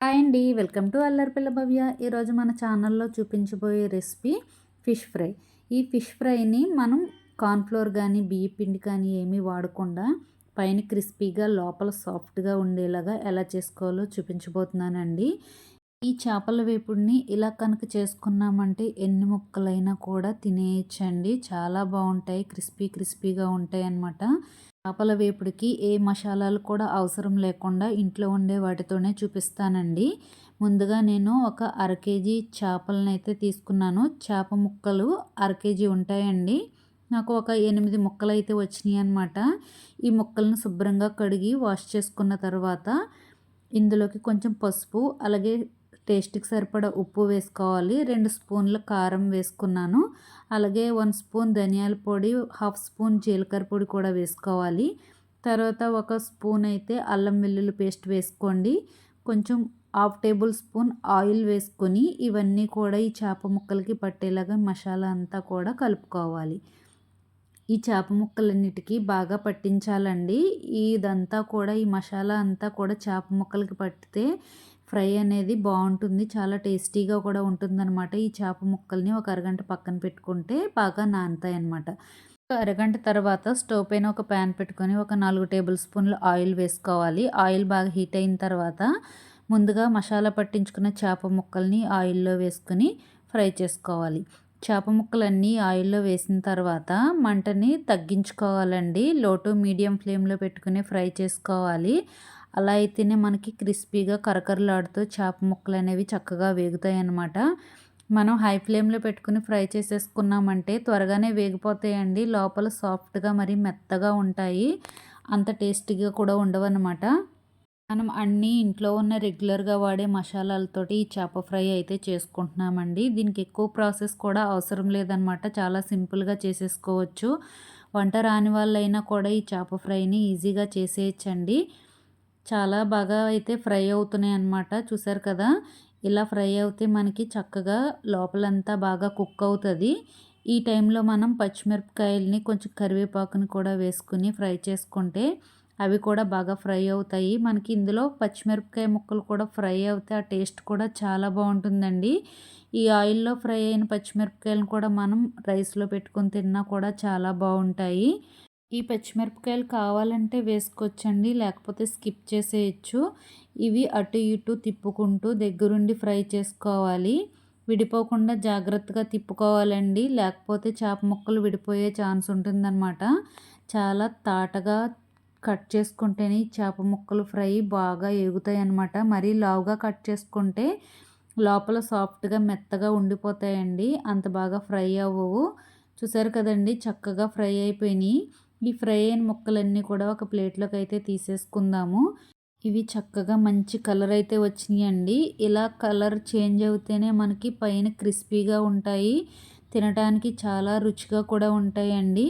Hi అండి. Welcome to Allaripilla Bhavya. ఈరోజు మన ఛానల్లో చూపించబోయే రెసిపీ ఫిష్ ఫ్రై. ఈ ఫిష్ ఫ్రైని మనం కార్న్ఫ్లోర్ కానీ బియ్య పిండి కానీ ఏమీ వాడకుండా పైన క్రిస్పీగా లోపల సాఫ్ట్గా ఉండేలాగా ఎలా చేసుకోవాలో చూపించబోతున్నానండి. ఈ చేపల వేపుడిని ఇలా కనుక చేసుకున్నామంటే ఎన్ని ముక్కలైనా కూడా తినేయచ్చండి. చాలా బాగుంటాయి. క్రిస్పీ క్రిస్పీగా ఉంటాయి అన్నమాట చేపల వేపుడికి ఏ మసాలాలు కూడా అవసరం లేకుండా ఇంట్లో ఉండే వాటితోనే చూపిస్తానండి. ముందుగా నేను ఒక అర కేజీ చేపలను అయితే తీసుకున్నాను. చేప ముక్కలు అర కేజీ ఉంటాయండి. నాకు ఒక ఎనిమిది ముక్కలు అయితే వచ్చినాయి అనమాట ఈ ముక్కలను శుభ్రంగా కడిగి వాష్ చేసుకున్న తర్వాత ఇందులోకి కొంచెం పసుపు అలాగే టేస్ట్కి సరిపడా ఉప్పు వేసుకోవాలి. రెండు స్పూన్ల కారం వేసుకున్నాను. అలాగే వన్ స్పూన్ ధనియాల పొడి హాఫ్ స్పూన్ జీలకర్ర పొడి కూడా వేసుకోవాలి. తర్వాత ఒక స్పూన్ అయితే అల్లం వెల్లుల్లి పేస్ట్ వేసుకోండి. కొంచెం హాఫ్ టేబుల్ స్పూన్ ఆయిల్ వేసుకొని ఇవన్నీ కూడా ఈ చేప ముక్కలకి పట్టేలాగా మసాలా అంతా కూడా కలుపుకోవాలి. ఈ చేప ముక్కలన్నిటికీ బాగా పట్టించాలండి. ఇదంతా కూడా ఈ మసాలా అంతా కూడా చేప ముక్కలకి పట్టితే ఫ్రై అనేది బాగుంటుంది. చాలా టేస్టీగా కూడా ఉంటుందన్నమాట. ఈ చేప ముక్కల్ని ఒక అరగంట పక్కన పెట్టుకుంటే బాగా నానతాయి అన్నమాట అరగంట తర్వాత స్టవ్ పైన ఒక ప్యాన్ పెట్టుకొని ఒక నాలుగు టేబుల్ స్పూన్లు ఆయిల్ వేసుకోవాలి. ఆయిల్ బాగా హీట్ అయిన తర్వాత ముందుగా మసాలా పట్టించుకున్న చేప ముక్కల్ని ఆయిల్లో వేసుకుని ఫ్రై చేసుకోవాలి. చేప ముక్కలన్నీ ఆయిల్లో వేసిన తర్వాత మంటని తగ్గించుకోవాలండి. లో టు మీడియం ఫ్లేమ్లో పెట్టుకుని ఫ్రై చేసుకోవాలి. అలా అయితేనే మనకి క్రిస్పీగా కరకరలాడుతూ చేప ముక్కలు అనేవి చక్కగా వేగుతాయి అన్నమాట మనం హై ఫ్లేమ్లో పెట్టుకుని ఫ్రై చేసేసుకున్నామంటే త్వరగానే వేగిపోతాయండి. లోపల సాఫ్ట్గా మరి మెత్తగా ఉంటాయి. అంత టేస్టీగా కూడా ఉండవన్నమాట. మనం అన్నీ ఇంట్లో ఉన్న రెగ్యులర్గా వాడే మసాలాలతోటి ఈ చేప ఫ్రై అయితే చేసుకుంటున్నామండి. దీనికి ఎక్కువ ప్రాసెస్ కూడా అవసరం లేదనమాట చాలా సింపుల్గా చేసేసుకోవచ్చు. వంట రాని వాళ్ళైనా కూడా ఈ చేప ఫ్రైని ఈజీగా చేసేయచ్చండి. చాలా బాగా అయితే ఫ్రై అవుతున్నాయి అన్నమాట. చూసారు కదా? ఇలా ఫ్రై అవుతే మనకి చక్కగా లోపలంతా బాగా కుక్ అవుతుంది. ఈ టైంలో మనం పచ్చిమిరపకాయలని కొంచెం కరివేపాకుని కూడా వేసుకుని ఫ్రై చేసుకుంటే అవి కూడా బాగా ఫ్రై అవుతాయి. మనకి ఇందులో పచ్చిమిరపకాయ ముక్కలు కూడా ఫ్రై అవుతాయి ఆ టేస్ట్ కూడా చాలా బాగుంటుందండి. ఈ ఆయిల్లో ఫ్రై అయిన పచ్చిమిరపకాయలను కూడా మనం రైస్లో పెట్టుకొని తిన్నా కూడా చాలా బాగుంటాయి. ఈ పచ్చిమిరపకాయలు కావాలంటే వేసుకోవచ్చండి లేకపోతే స్కిప్ చేసేయచ్చు. ఇవి అటు ఇటు తిప్పుకుంటూ దగ్గరుండి ఫ్రై చేసుకోవాలి. విడిపోకుండా జాగ్రత్తగా తిప్పుకోవాలండి లేకపోతే చేప ముక్కలు విడిపోయే ఛాన్స్ ఉంటుందన్నమాట. చాలా తాటగా కట్ చేసుకుంటేనే చేప ముక్కలు ఫ్రై బాగా ఎగుతాయి అన్నమాట మరీ లావుగా కట్ చేసుకుంటే లోపల సాఫ్ట్గా మెత్తగా ఉండిపోతాయండి అంత బాగా ఫ్రై అవ్వవు. చూసారు కదండి చక్కగా ఫ్రై అయిపోయినాయి. ఈ ఫ్రై అయిన ముక్కలన్నీ కూడా ఒక ప్లేట్లోకి అయితే తీసేసుకుందాము. ఇవి చక్కగా మంచి కలర్ అయితే వచ్చినాయండి. ఇలా కలర్ చేంజ్ అవుతేనే మనకి పైన క్రిస్పీగా ఉంటాయి. తినడానికి చాలా రుచిగా కూడా ఉంటాయండి.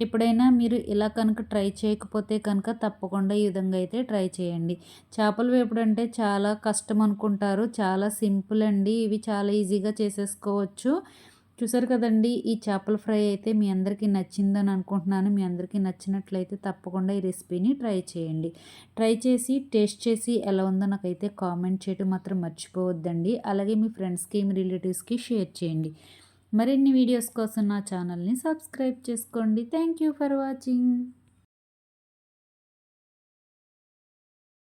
ఎప్పుడైనా మీరు ఇలా కనుక ట్రై చేయకపోతే కనుక తప్పకుండా ఈ విధంగా అయితే ట్రై చేయండి. చేపలు వేపుడు అంటే చాలా కష్టం అనుకుంటారు. చాలా సింపుల్ అండి. ఇవి చాలా ఈజీగా చేసేసుకోవచ్చు. చూసారు కదండి ఈ చేపల ఫ్రై అయితే మీ అందరికీ నచ్చిందని అనుకుంటున్నాను. మీ అందరికీ నచ్చినట్లయితే తప్పకుండా ఈ రెసిపీని ట్రై చేయండి. ట్రై చేసి టేస్ట్ చేసి ఎలా ఉందో నాకైతే కామెంట్ చేయడం మాత్రం మర్చిపోవద్దండి. అలాగే మీ ఫ్రెండ్స్కి మీ రిలేటివ్స్కి షేర్ చేయండి. మరిన్ని వీడియోస్ కోసం నా ఛానల్ని సబ్స్క్రైబ్ చేసుకోండి. Thank you for watching.